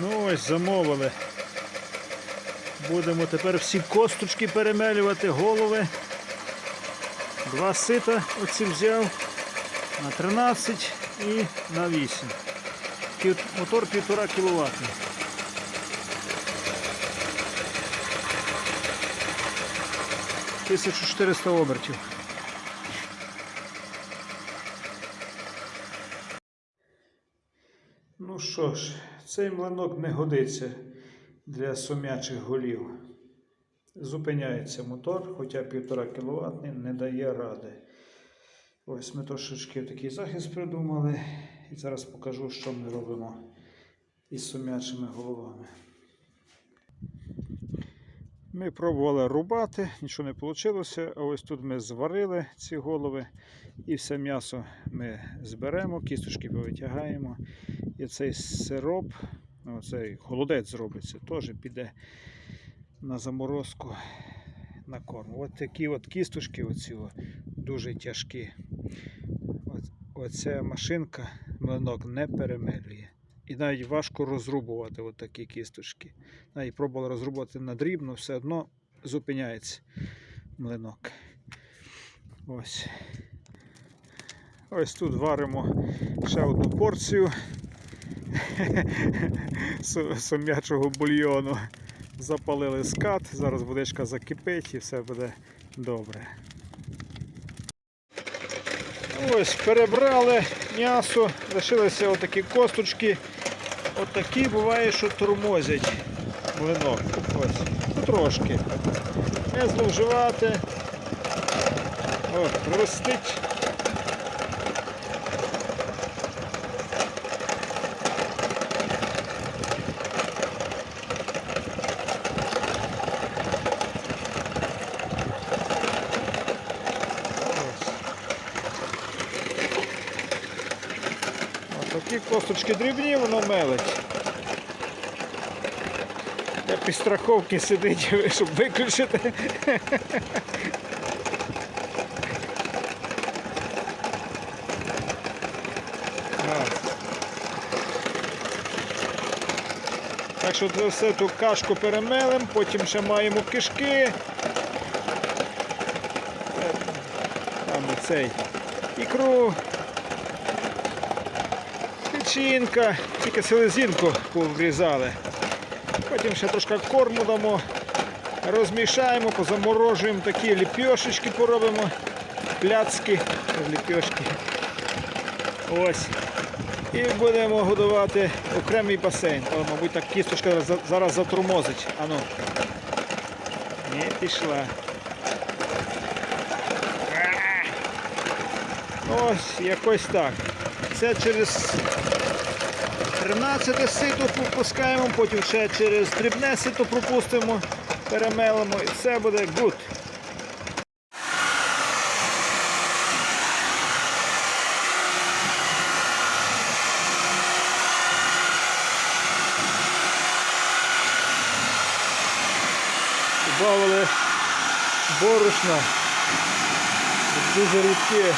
Ну ось замовили. Будемо тепер всі косточки перемелювати, голови. Два сита оці взяв на 13 і на 8. Мотор 1,5 кВт. Тисячу 400 обертів. Ну що ж, цей млинок не годиться для сум'ячих голів. Зупиняється мотор, хоча 1,5 кВт не дає ради. Ось ми трошечки такий захист придумали. І зараз покажу, що ми робимо із сум'ячими головами. Ми пробували рубати, нічого не вийшло. А ось тут ми зварили ці голови і все м'ясо ми зберемо, кісточки повитягаємо. І цей сироп, цей холодець зробиться, теж піде на заморозку на корм. От такі от кісточки оці о, дуже тяжкі. Оця машинка млинок не перемелює. І навіть важко розрубувати такі кісточки. Навіть пробували розрубувати на дрібно, все одно зупиняється млинок. Ось. Ось тут варимо ще одну порцію сум'ячого бульйону. Запалили скат, зараз водичка закипить і все буде добре. Ось перебрали м'ясо, лишилися отакі косточки. Отакі буває, що тормозять млинок. Ось. Ну, трошки. Не зловживати. О, ростить. Такі косточки дрібні, воно мелить. Я під страховки сидить, щоб виключити. Так що це все ту кашку перемелим, потім ще маємо кишки. Там цей ікру. Печінка, тільки селезінку поврізали. Потім ще трошки корму дамо, розмішаємо, позаморожуємо такі ліпьошечки поробимо, пляцки, ліпьошки. Ось. І будемо годувати окремий басейн. О, мабуть, так кісточка зараз затормозить. Ану. Не пішла. Ось якось так. Це через 13 сито пропускаємо, потім ще через дрібне сито пропустимо, перемелимо і все буде гуд. Добавили борошна. Дуже рідке.